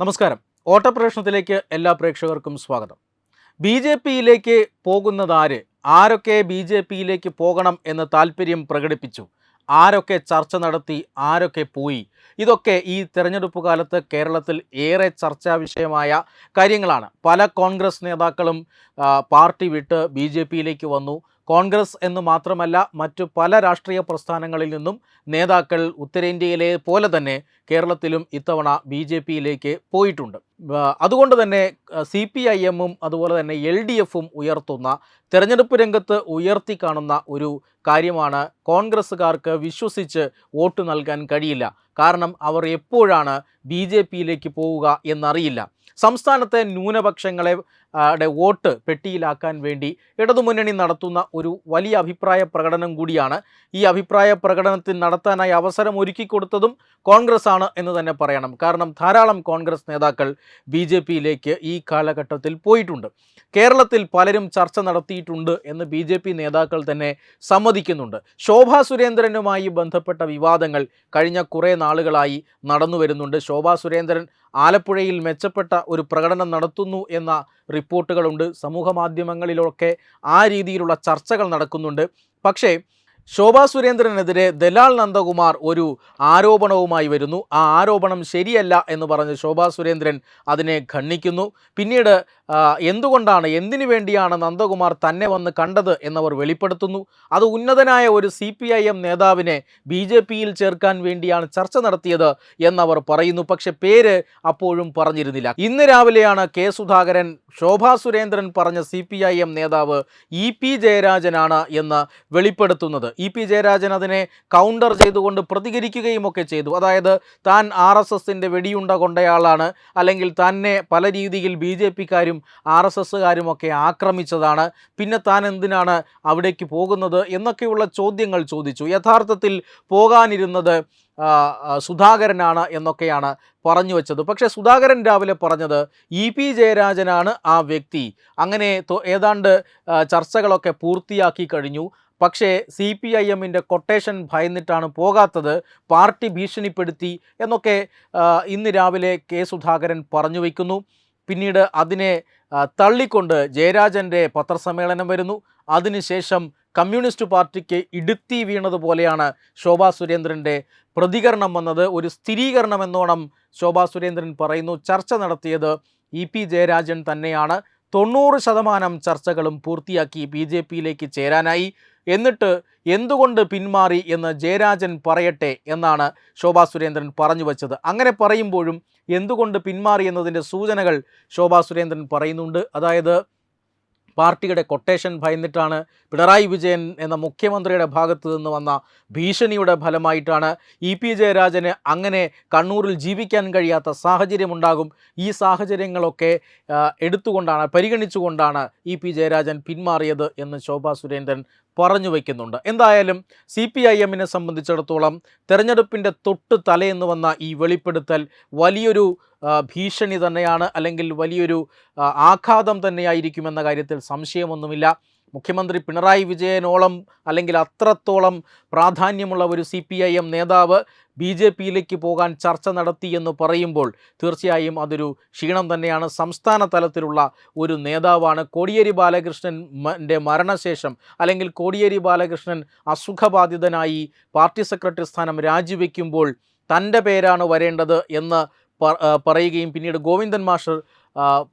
നമസ്കാരം. ഓട്ടപ്രേക്ഷണത്തിലേക്ക് എല്ലാ പ്രേക്ഷകർക്കും സ്വാഗതം. ബി ജെ പിയിലേക്ക് പോകുന്നതാര്? ആരൊക്കെ ബി ജെ പിയിലേക്ക് പോകണം എന്ന് താല്പര്യം പ്രകടിപ്പിച്ചു? ആരൊക്കെ ചർച്ച നടത്തി ആരൊക്കെ പോയി? ഇതൊക്കെ ഈ തെരഞ്ഞെടുപ്പ് കാലത്ത് കേരളത്തിൽ ഏറെ ചർച്ചാ വിഷയമായ കാര്യങ്ങളാണ്. പല കോൺഗ്രസ് നേതാക്കളും പാർട്ടി വിട്ട് ബി ജെ പിയിലേക്ക് വന്നു. കോൺഗ്രസ് എന്ന് മാത്രമല്ല മറ്റു പല രാഷ്ട്രീയ പ്രസ്ഥാനങ്ങളിൽ നിന്നും നേതാക്കൾ ഉത്തരേന്ത്യയിലെ പോലെ തന്നെ കേരളത്തിലും ഇത്തവണ ബി പോയിട്ടുണ്ട്. അതുകൊണ്ട് തന്നെ സി പി ഐ എമ്മും അതുപോലെ തന്നെ എൽ ഡി എഫും ഉയർത്തുന്ന തെരഞ്ഞെടുപ്പ് രംഗത്ത് ഉയർത്തി കാണുന്ന ഒരു കാര്യമാണ് കോൺഗ്രസ്സുകാർക്ക് വിശ്വസിച്ച് വോട്ട് നൽകാൻ കഴിയില്ല. കാരണം അവർ എപ്പോഴാണ് ബി ജെ പിയിലേക്ക് പോവുക എന്നറിയില്ല. സംസ്ഥാനത്തെ ന്യൂനപക്ഷങ്ങളെ വോട്ട് പെട്ടിയിലാക്കാൻ വേണ്ടി ഇടതുമുന്നണി നടത്തുന്ന ഒരു വലിയ അഭിപ്രായ പ്രകടനം കൂടിയാണ്. ഈ അഭിപ്രായ പ്രകടനത്തിൽ നടത്താനായി അവസരം ഒരുക്കി കൊടുത്തതും കോൺഗ്രസ് ആണ് എന്ന് തന്നെ പറയണം. കാരണം ധാരാളം കോൺഗ്രസ് നേതാക്കൾ ബി ജെ പിയിലേക്ക് ഈ കാലഘട്ടത്തിൽ പോയിട്ടുണ്ട്. കേരളത്തിൽ പലരും ചർച്ച നടത്തിയിട്ടുണ്ട് എന്ന് ബി ജെ പി നേതാക്കൾ തന്നെ സമ്മതിക്കുന്നുണ്ട്. ശോഭാ സുരേന്ദ്രനുമായി ബന്ധപ്പെട്ട വിവാദങ്ങൾ കഴിഞ്ഞ കുറേ നാളുകളായി നടന്നു വരുന്നുണ്ട്. ശോഭാ സുരേന്ദ്രൻ ആലപ്പുഴയിൽ മെച്ചപ്പെട്ട ഒരു പ്രകടനം നടത്തുന്നു എന്ന റിപ്പോർട്ടുകളുണ്ട്. സമൂഹ മാധ്യമങ്ങളിലൊക്കെ ആ രീതിയിലുള്ള ചർച്ചകൾ നടക്കുന്നുണ്ട്. പക്ഷേ ശോഭാ സുരേന്ദ്രനെതിരെ ദലാൽ നന്ദകുമാർ ഒരു ആരോപണവുമായി വരുന്നു. ആ ആരോപണം ശരിയല്ല എന്ന് പറഞ്ഞ് ശോഭാ സുരേന്ദ്രൻ അതിനെ ഖണ്ഡിക്കുന്നു. പിന്നീട് എന്തുകൊണ്ടാണ് എന്തിനു വേണ്ടിയാണ് നന്ദകുമാർ തന്നെ വന്ന് കണ്ടത് എന്നവർ വെളിപ്പെടുത്തുന്നു. അത് ഉന്നതനായ ഒരു സി പി ഐ എം നേതാവിനെ ബി ജെ പിയിൽ ചേർക്കാൻ വേണ്ടിയാണ് ചർച്ച നടത്തിയത് എന്നവർ പറയുന്നു. പക്ഷെ പേര് അപ്പോഴും പറഞ്ഞിരുന്നില്ല. ഇന്ന് രാവിലെയാണ് കെ സുധാകരൻ ശോഭാ സുരേന്ദ്രൻ പറഞ്ഞ സി പി ഐ എം നേതാവ് ഇ പി ജയരാജനാണ് എന്ന് വെളിപ്പെടുത്തുന്നത്. ഇ പി ജയരാജൻ അതിനെ കൗണ്ടർ ചെയ്തുകൊണ്ട് പ്രതികരിക്കുകയും ഒക്കെ ചെയ്തു. അതായത് താൻ ആർ എസ് എസിന്റെ വെടിയുണ്ട കൊണ്ടയാളാണ്. അല്ലെങ്കിൽ തന്നെ പല രീതിയിൽ ബി ജെ പിക്കാരും ആർ എസ് എസ്സുകാരുമൊക്കെ ആക്രമിച്ചതാണ്. പിന്നെ താൻ എന്തിനാണ് അവിടേക്ക് പോകുന്നത് എന്നൊക്കെയുള്ള ചോദ്യങ്ങൾ ചോദിച്ചു. യഥാർത്ഥത്തിൽ പോകാനിരുന്നത് സുധാകരനാണ് എന്നൊക്കെയാണ് പറഞ്ഞു വെച്ചത്. പക്ഷേ സുധാകരൻ രാവിലെ പറഞ്ഞത് ഇ പി ജയരാജനാണ് ആ വ്യക്തി. അങ്ങനെ ഏതാണ്ട് ചർച്ചകളൊക്കെ പൂർത്തിയാക്കി കഴിഞ്ഞു. പക്ഷേ സി പി ഐ എമ്മിന്റെ കൊട്ടേഷൻ ഭയന്നിട്ടാണ് പോകാത്തത് പാർട്ടി ഭീഷണിപ്പെടുത്തി എന്നൊക്കെ ഇന്ന് രാവിലെ കെ സുധാകരൻ പറഞ്ഞു വയ്ക്കുന്നു പിന്നീട് അതിനെ തള്ളിക്കൊണ്ട് ജയരാജന്റെ പത്രസമ്മേളനം വരുന്നു. അതിനുശേഷം കമ്മ്യൂണിസ്റ്റ് പാർട്ടിക്ക് ഇടുത്തി വീണതുപോലെയാണ് ശോഭാ സുരേന്ദ്രന്റെ പ്രതികരണം വന്നത്. ഒരു സ്ഥിരീകരണം എന്നോണം ശോഭാ സുരേന്ദ്രൻ പറയുന്നു. ചർച്ച നടത്തിയത് ഇ പി ജയരാജൻ തന്നെയാണ്. തൊണ്ണൂറ് ശതമാനം ചർച്ചകളും പൂർത്തിയാക്കി ബി ജെ പിയിലേക്ക് ചേരാനായി. എന്നിട്ട് എന്തുകൊണ്ട് പിന്മാറി എന്ന് ജയരാജൻ പറയട്ടെ എന്നാണ് ശോഭാ സുരേന്ദ്രൻ പറഞ്ഞു വച്ചത്. അങ്ങനെ പറയുമ്പോഴും എന്തുകൊണ്ട് പിന്മാറി എന്നതിന്റെ സൂചനകൾ ശോഭാ സുരേന്ദ്രൻ പറയുന്നുണ്ട്. അതായത് പാർട്ടിയുടെ കൊട്ടേഷൻ ഭയന്നിട്ടാണ് പിണറായി വിജയൻ എന്ന മുഖ്യമന്ത്രിയുടെ ഭാഗത്തു നിന്ന് വന്ന ഭീഷണിയുടെ ഫലമായിട്ടാണ് ഇ പി ജയരാജന് അങ്ങനെ കണ്ണൂരിൽ ജീവിക്കാൻ കഴിയാത്ത സാഹചര്യമുണ്ടാകും. ഈ സാഹചര്യങ്ങളൊക്കെ എടുത്തുകൊണ്ടാണ് പരിഗണിച്ചുകൊണ്ടാണ് ഇ പി ജയരാജൻ പിന്മാറിയത് എന്ന് ശോഭാ സുരേന്ദ്രൻ പറഞ്ഞു വയ്ക്കുന്നുണ്ട് എന്തായാലും സി പി ഐ എമ്മിനെ സംബന്ധിച്ചിടത്തോളം തെരഞ്ഞെടുപ്പിന്റെ തൊട്ട് തലേന്ന് വന്ന ഈ വെളിപ്പെടുത്തൽ വലിയൊരു ഭീഷണി തന്നെയാണ് അല്ലെങ്കിൽ വലിയൊരു ആഘാതം തന്നെയായിരിക്കുമെന്ന കാര്യത്തിൽ സംശയമൊന്നുമില്ല. മുഖ്യമന്ത്രി പിണറായി വിജയനോളം അല്ലെങ്കിൽ അത്രത്തോളം പ്രാധാന്യമുള്ള ഒരു സി പി ഐ എം നേതാവ് ബി ജെ പിയിലേക്ക് പോകാൻ ചർച്ച നടത്തി എന്ന് പറയുമ്പോൾ തീർച്ചയായും അതൊരു ക്ഷീണം തന്നെയാണ്. സംസ്ഥാന തലത്തിലുള്ള ഒരു നേതാവാണ് കോടിയേരി ബാലകൃഷ്ണന്റെ മരണശേഷം അല്ലെങ്കിൽ കോടിയേരി ബാലകൃഷ്ണൻ അസുഖബാധിതനായി പാർട്ടി സെക്രട്ടറി സ്ഥാനം രാജിവെക്കുമ്പോൾ തന്റെ പേരാണ് വരേണ്ടത് എന്ന് പറയുകയും പിന്നീട് ഗോവിന്ദൻ മാഷർ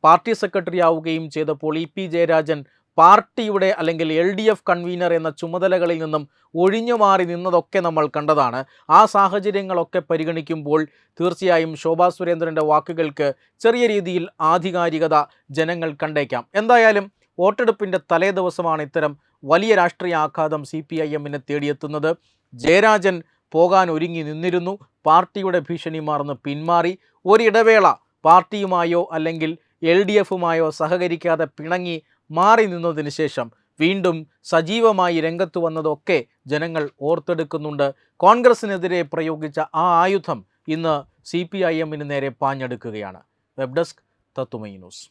പാർട്ടി സെക്രട്ടറി ആവുകയും ചെയ്തപ്പോൾ ഇ പി ജയരാജൻ പാർട്ടിയുടെ അല്ലെങ്കിൽ എൽ ഡി എഫ് കൺവീനർ എന്ന ചുമതലകളിൽ നിന്നും ഒഴിഞ്ഞു മാറി നിന്നതൊക്കെ നമ്മൾ കണ്ടതാണ്. ആ സാഹചര്യങ്ങളൊക്കെ പരിഗണിക്കുമ്പോൾ തീർച്ചയായും ശോഭാ സുരേന്ദ്രന്റെ വാക്കുകൾക്ക് ചെറിയ രീതിയിൽ ആധികാരികത ജനങ്ങൾ കണ്ടേക്കാം. എന്തായാലും വോട്ടെടുപ്പിന്റെ തലേ ദിവസമാണ് ഇത്തരം വലിയ രാഷ്ട്രീയ ആഘാതം സി പി ഐ എമ്മിനെ തേടിയെത്തുന്നത്. ജയരാജൻ പോകാൻ ഒരുങ്ങി നിന്നിരുന്നു. പാർട്ടിയുടെ ഭീഷണി മാർന്ന് പിന്മാറി. ഒരിടവേള പാർട്ടിയുമായോ അല്ലെങ്കിൽ എൽ ഡി എഫുമായോ സഹകരിക്കാതെ പിണങ്ങി മാറി നിന്നതിന് ശേഷം വീണ്ടും സജീവമായി രംഗത്ത് വന്നതൊക്കെ ജനങ്ങൾ ഓർത്തെടുക്കുന്നുണ്ട്. കോൺഗ്രസിനെതിരെ പ്രയോഗിച്ച ആ ആയുധം ഇന്ന് സി പി ഐ എമ്മിന് നേരെ പാഞ്ഞെടുക്കുകയാണ്. വെബ് ഡെസ്ക് തത്തുമൈ ന്യൂസ്.